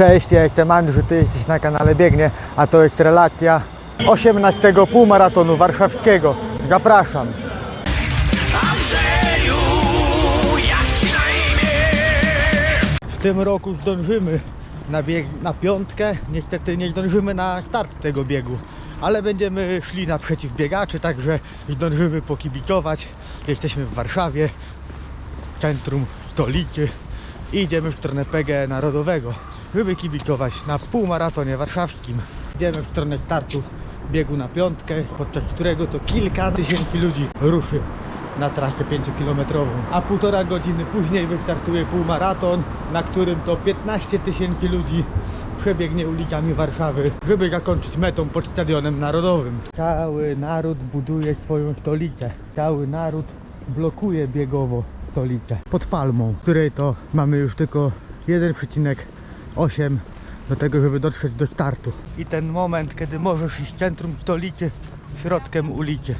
Cześć, ja jestem Andrzej, ty jesteś na kanale Biegnie, a to jest relacja 18 półmaratonu warszawskiego. Zapraszam. Andrzeju, jak ci na imię? W tym roku zdążymy na bieg na piątkę. Niestety nie zdążymy na start tego biegu, ale będziemy szli naprzeciw biegaczy, także zdążymy pokibicować. Jesteśmy w Warszawie, centrum stolicy i idziemy w stronę PGE Narodowego, żeby kibicować na półmaratonie warszawskim. Idziemy w stronę startu biegu na piątkę, podczas którego to kilka tysięcy ludzi ruszy na trasę 5-kilometrową. A półtora godziny później wystartuje półmaraton, na którym to 15 tysięcy ludzi przebiegnie ulicami Warszawy, żeby zakończyć metą pod Stadionem Narodowym. Cały naród buduje swoją stolicę. Cały naród blokuje biegowo stolicę. Pod Palmą, której to mamy już tylko 1,8 do tego, żeby dotrzeć do startu. I ten moment, kiedy możesz iść centrum stolicy środkiem ulicy.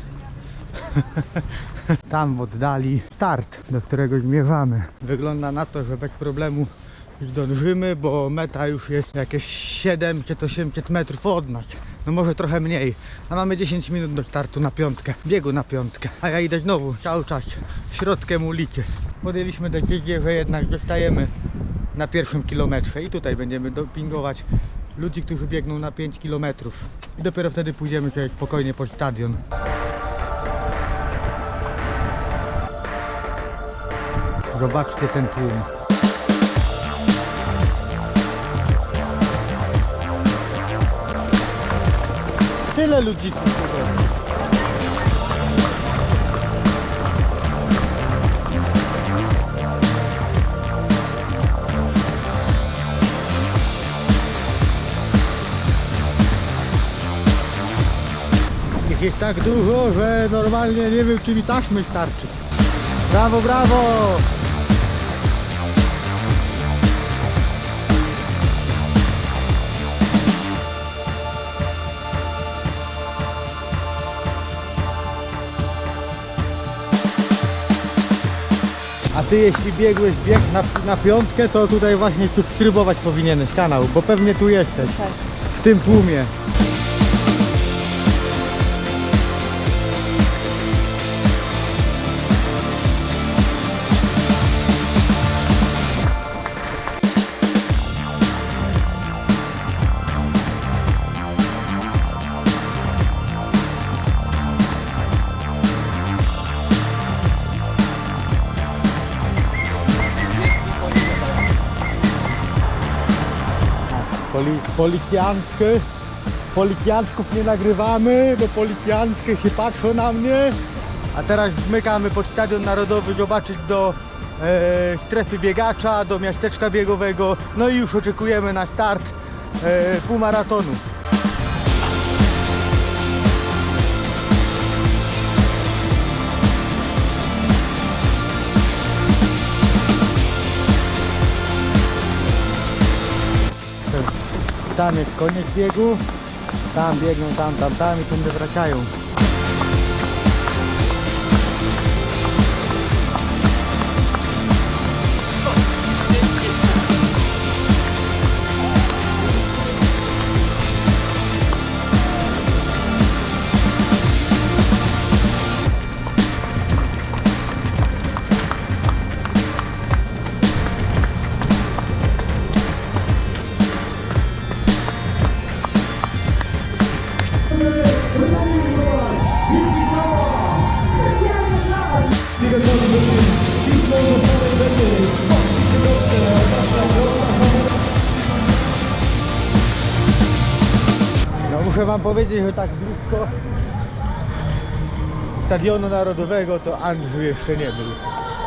Tam w oddali start, do którego zmierzamy. Wygląda na to, że bez problemu zdążymy, bo meta już jest jakieś 700-800 metrów od nas. No może trochę mniej. A mamy 10 minut do startu na piątkę, biegu na piątkę. A ja idę znowu cały czas środkiem ulicy. Podjęliśmy decyzję, że jednak zostajemy na pierwszym kilometrze i tutaj będziemy dopingować ludzi, którzy biegną na 5 kilometrów. I dopiero wtedy pójdziemy sobie spokojnie pod stadion. Zobaczcie ten tłum. Tyle ludzi Ich jest tak dużo, że normalnie nie wiem czy mi taśmy starczy. Brawo, brawo! A ty jeśli biegłeś bieg na, na piątkę, to tutaj właśnie subskrybować powinieneś kanał, bo pewnie tu jesteś. W tym tłumie. Policjantkę. Policjantków nie nagrywamy, bo policjantki się patrzą na mnie. A teraz zmykamy pod Stadion Narodowy zobaczyć do e, strefy biegacza, do miasteczka biegowego. No i już oczekujemy na start e, półmaratonu. Tam jest koniec biegu. Tam biegną, tam, tam, tam i tędy wracają. Wam powiedzieć, że tak blisko Stadionu Narodowego to Andrzej jeszcze nie był.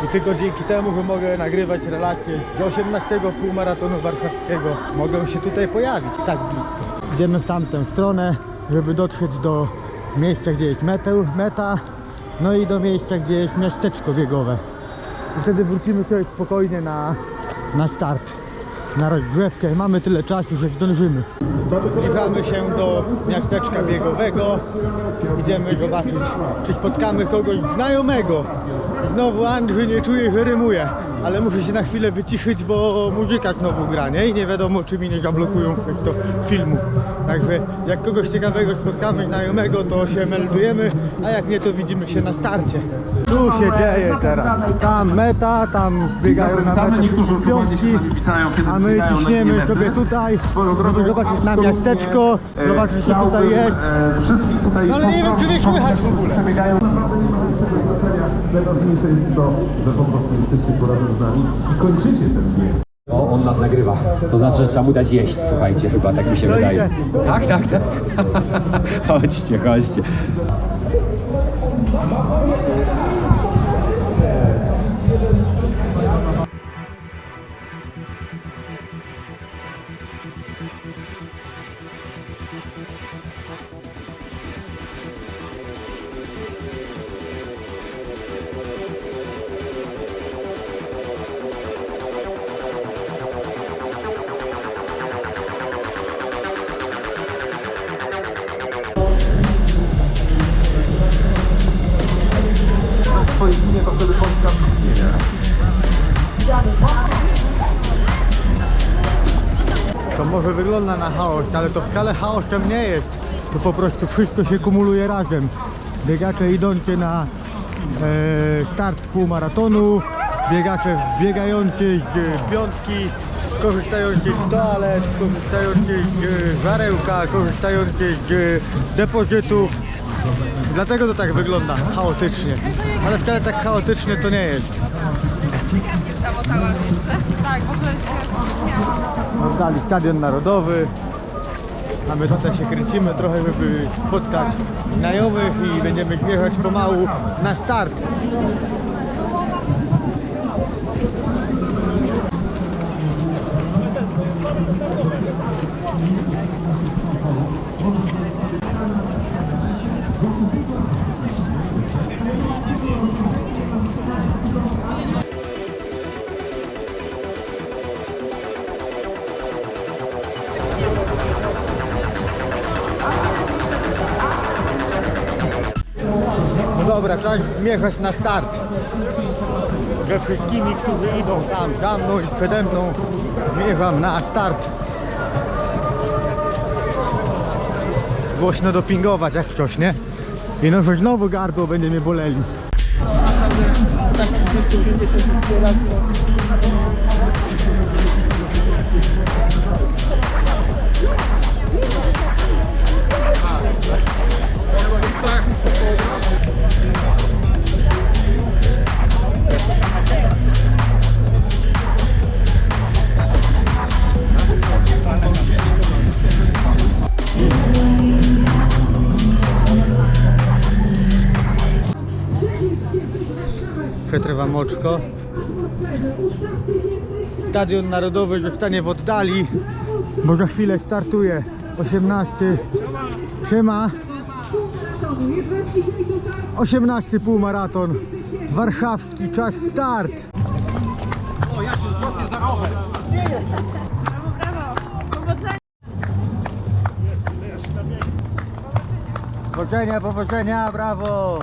I tylko dzięki temu, że mogę nagrywać relacje z 18 półmaratonu warszawskiego, mogę się tutaj pojawić tak blisko. Idziemy w tamtą stronę, żeby dotrzeć do miejsca, gdzie jest metę, meta, no i do miejsca, gdzie jest miasteczko biegowe. I wtedy wrócimy sobie spokojnie na, na start, na rozgrzewkę. Mamy tyle czasu, że zdążymy. Zbliżamy się do miasteczka biegowego. Idziemy zobaczyć, czy spotkamy kogoś znajomego. Znowu Andrzej nie czuje, że rymuje, ale muszę się na chwilę wyciszyć, bo muzyka znowu gra, nie? I nie wiadomo, czy mi nie zablokują przez to filmu. Także jak kogoś ciekawego spotkamy, znajomego, to się meldujemy, a jak nie, to widzimy się na starcie. Tu się dzieje teraz. Tam meta, tam biegają na metę Niektórzy piątki, a my ciśniemy sobie tutaj, żeby zobaczyć na miasteczko, e, zobaczyć co tutaj jest. e, No ale nie wiem, czy nie słychać w ogóle. Najważniejsze jest to, że po prostu jesteście tu razem z nami i kończycie ten bieg. O, on nas nagrywa. To znaczy, że trzeba mu dać jeść, słuchajcie, chyba tak mi się No wydaje. idę. Tak, tak, tak. chodźcie, chodźcie. Chaos, ale to wcale chaosem nie jest. To po prostu wszystko się kumuluje razem. Biegacze idący na e, start półmaratonu, biegacze biegający z piątki, korzystający z toalet, korzystający z żarełka, korzystający z depozytów. Dlatego to tak wygląda chaotycznie. Ale wcale tak chaotycznie to nie jest. Zamotałam jeszcze. Tak, w ogóle. Oddali Stadion Narodowy. A my tutaj się kręcimy trochę, żeby spotkać znajomych i będziemy zmierzać pomału na start. Czas zmierzać na start. Ze wszystkimi, którzy idą tam za mną i przede mną, zmierzam na start. Głośno dopingować jak coś, nie? I no, że znowu gardło będzie mnie boleli. Przetrwam oczko. Stadion Narodowy zostanie w oddali, bo za chwilę startuje 18. Siema. 18 półmaraton. Warszawski czas start. Powodzenia, powodzenia, brawo!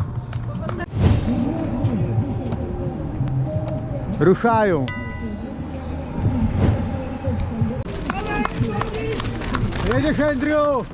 Ruszają. Jedziesz, Andrew!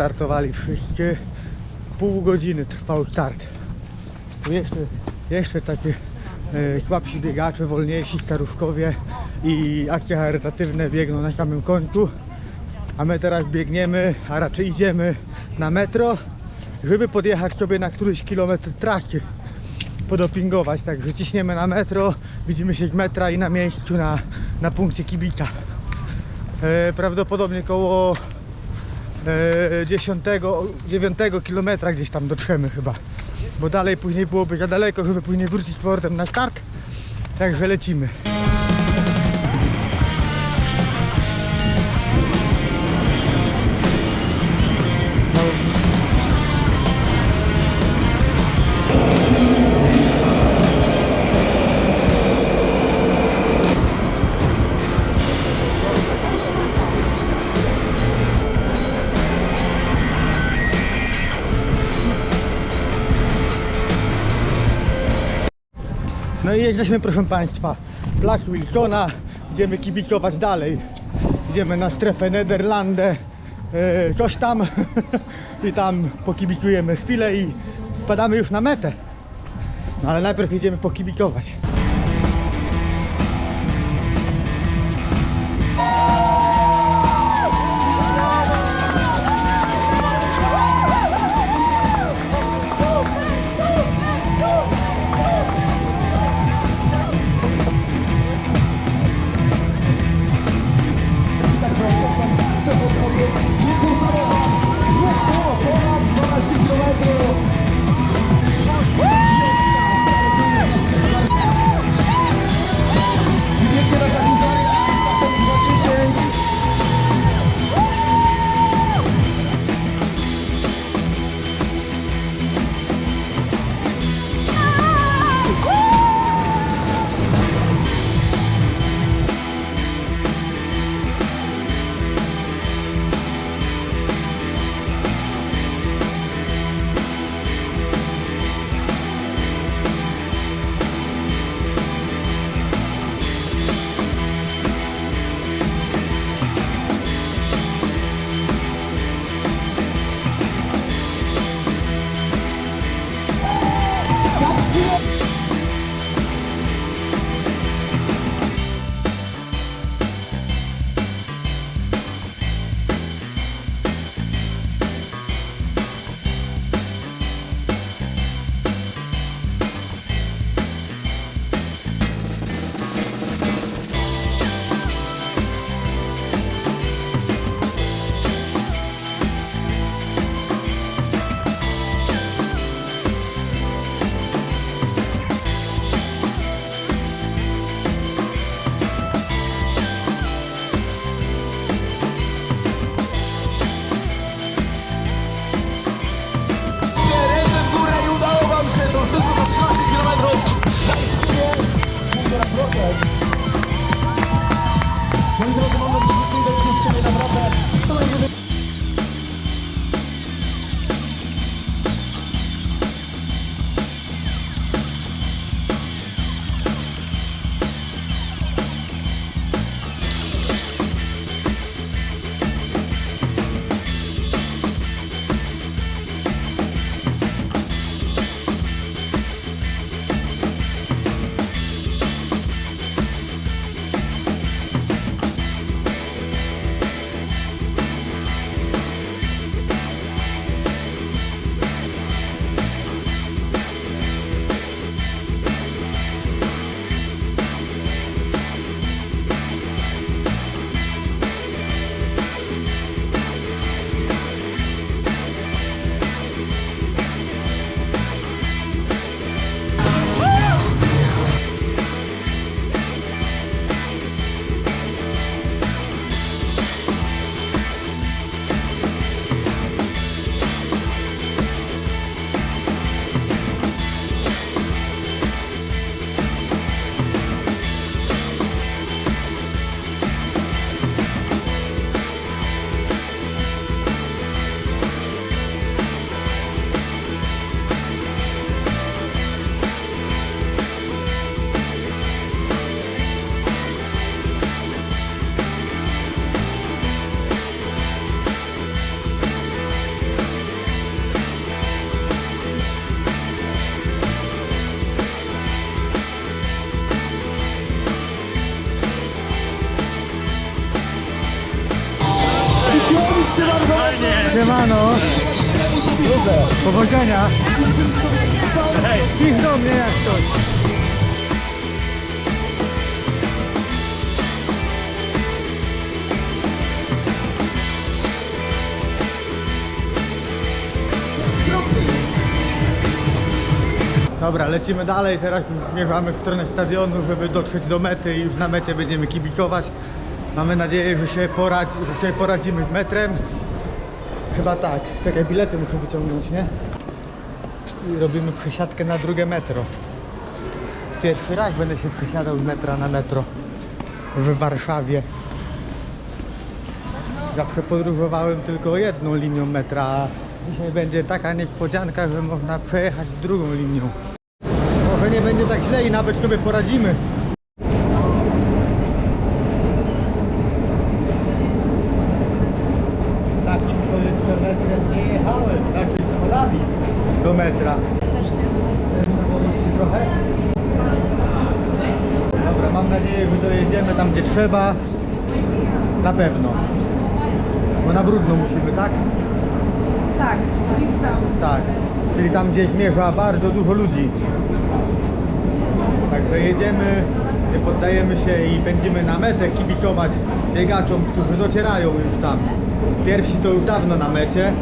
Wystartowali wszyscy. pół godziny trwał start. Tu jeszcze, jeszcze takie e, słabsi biegacze, wolniejsi staruszkowie i akcje charytatywne biegną na samym końcu. A my teraz biegniemy, a raczej idziemy na metro, żeby podjechać sobie na któryś kilometr trasy, podopingować. Także ciśniemy na metro, widzimy się z metra i na miejscu na, na punkcie kibica. E, prawdopodobnie koło 10, 9 kilometra gdzieś tam dotrzemy chyba. Bo dalej później byłoby za daleko, żeby później wrócić z powrotem na start. Także lecimy. Jesteśmy proszę Państwa, Plac Wilsona, idziemy kibicować dalej. Idziemy na strefę Nederlandę, e, coś tam i tam pokibicujemy chwilę i spadamy już na metę. No ale najpierw idziemy pokibicować. Powodzenia! Idź do mnie jak coś! Dobra, lecimy dalej, teraz już zmierzamy w stronę stadionu, żeby dotrzeć do mety i już na mecie będziemy kibicować. Mamy nadzieję, że się, poradzi, że się poradzimy z metrem. Chyba tak. Czekaj, bilety muszę wyciągnąć, nie? I robimy przesiadkę na drugie metro. Pierwszy raz będę się przesiadał z metra na metro w Warszawie. Zawsze podróżowałem tylko jedną linią metra, a dzisiaj będzie taka niespodzianka, że można przejechać drugą linią. Może nie będzie tak źle i nawet sobie poradzimy. Takim to jeszcze metrem nie jechałem, raczej schodami do metra. Trochę? Dobra, mam nadzieję, że dojedziemy tam gdzie trzeba. Na pewno. Bo na brudno musimy, tak? Tak, i tam. Tak. Czyli tam gdzie zmierza bardzo dużo ludzi. Także jedziemy, nie poddajemy się i będziemy na metę kibicować biegaczom, którzy docierają już tam. Pierwsi to już dawno na mecie,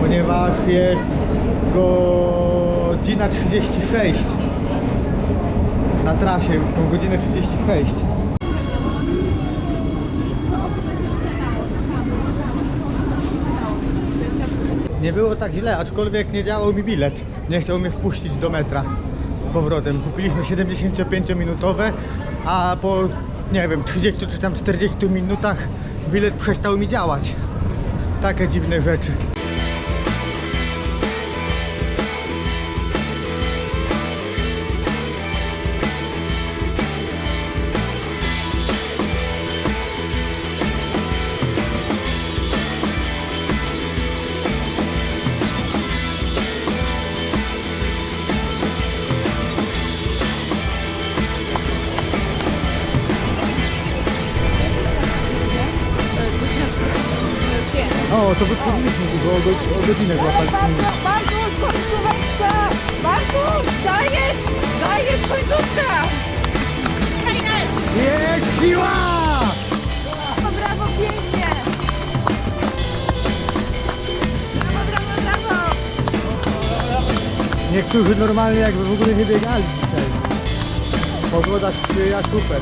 ponieważ jest godzina 36. Na trasie już są godziny 36. Nie było tak źle, aczkolwiek nie działał mi bilet. Nie chciał mnie wpuścić do metra z powrotem. Kupiliśmy 75-minutowe, a po nie wiem, 30 czy tam 40 minutach bilet przestał mi działać. Takie dziwne rzeczy. Go- o godzinę złapać. Bartusz, końcóweczka! Bartusz, dajesz! Dajesz końcówka! Jest siła! Brawo, brawo, pięknie! Brawo, brawo, brawo! Niektórzy normalnie jakby w ogóle nie biegali dzisiaj. Pogoda sprzyja super.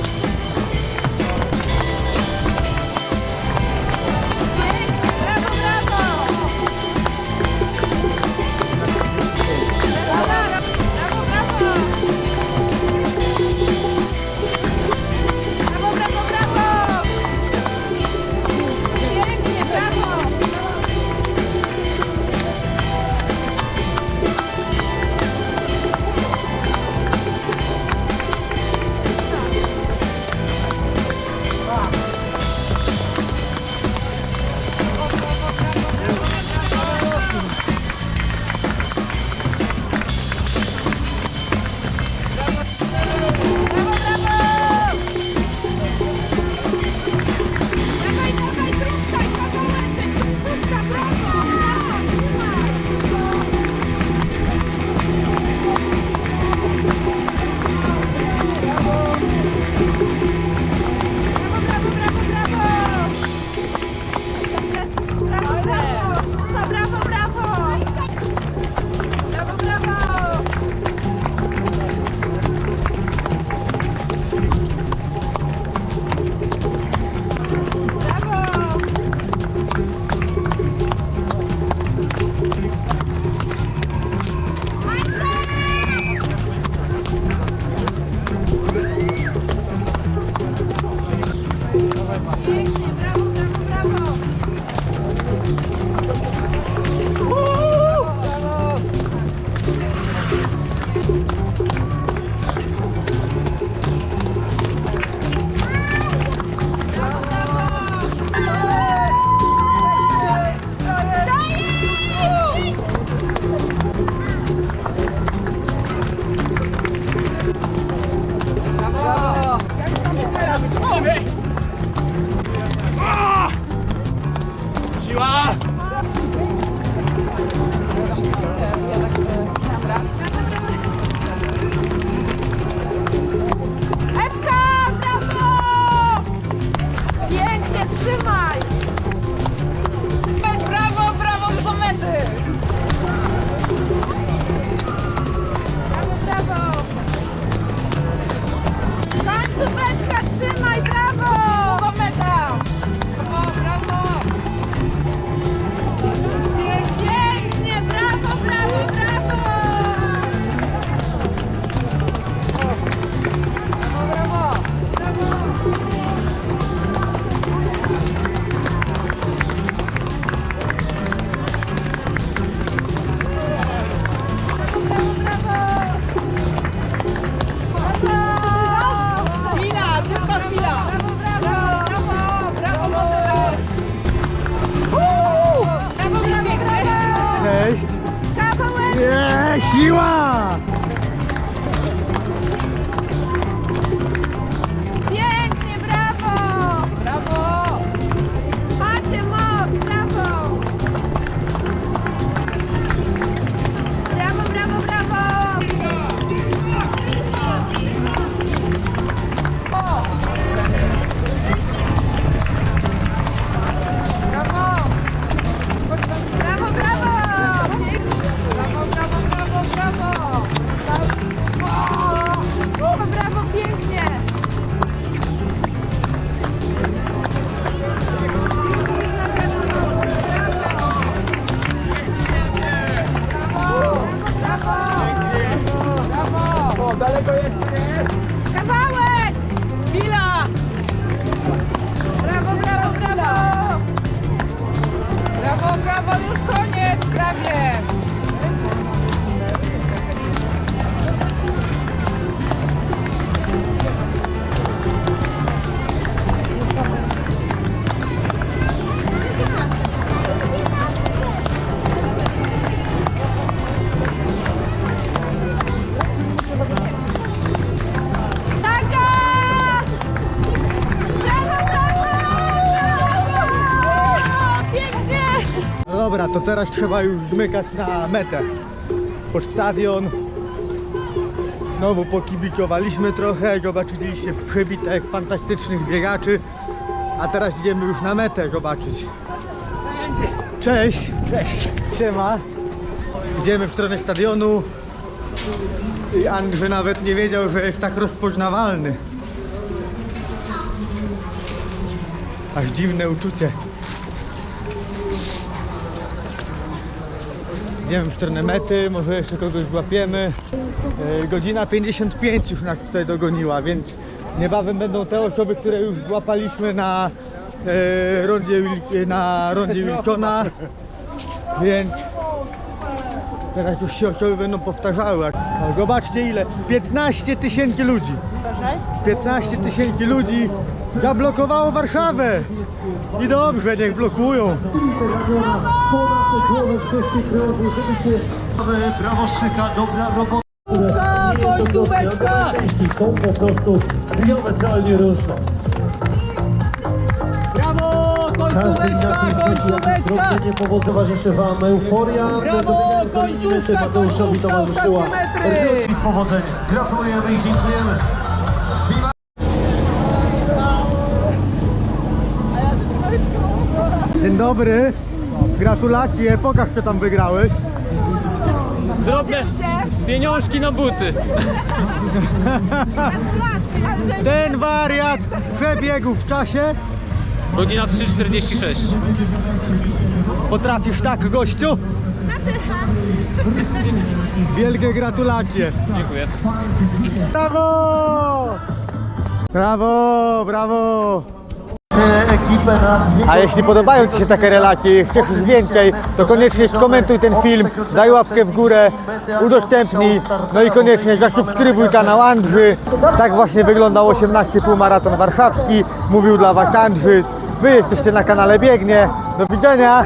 Dawaj, siła! Teraz trzeba już zmykać na metę. Pod stadion. Znowu pokibicowaliśmy trochę, zobaczyliście przebitek fantastycznych biegaczy. A teraz idziemy już na metę zobaczyć. Cześć! Cześć. Siema! Idziemy w stronę stadionu. I Andrzej nawet nie wiedział, że jest tak rozpoznawalny. Aż dziwne uczucie. Idziemy w stronę mety, może jeszcze kogoś złapiemy. E, Godzina 55 już nas tutaj dogoniła, więc niebawem będą te osoby, które już złapaliśmy na e, rondzie, Wil- na rondzie Wilsona. Więc teraz już się osoby będą powtarzały. Zobaczcie ile, 15 tysięcy ludzi. 15 tysięcy ludzi zablokowało Warszawę. I dobrze, niech blokują. Prawoszczyka, dobra robota. Końcóweczka! Są po prostu diametralnie różne. Brawo, końcóweczka, końcóweczka! nie towarzyszy Wam euforia. Brawo, końcówka, końcówka, towarzyszyła. ostatnie metry! Z powodzeniem. Gratulujemy i dziękujemy. Dzień dobry. Gratulacje, pokaż co tam wygrałeś. Drobne pieniążki na buty. Ten wariat przebiegł w czasie. Godzina 3.46. Potrafisz tak, gościu? Wielkie gratulacje. Dziękuję. Brawo! Brawo, brawo! Ekipę nas A jeśli podobają Ci się takie relacje i chcesz już więcej, to koniecznie skomentuj ten film, daj łapkę w górę, udostępnij, no i koniecznie zasubskrybuj kanał Andrzy. Tak właśnie wyglądał 18 półmaraton warszawski. Mówił dla Was Andrzy. Wy jesteście na kanale Biegnie. Do widzenia!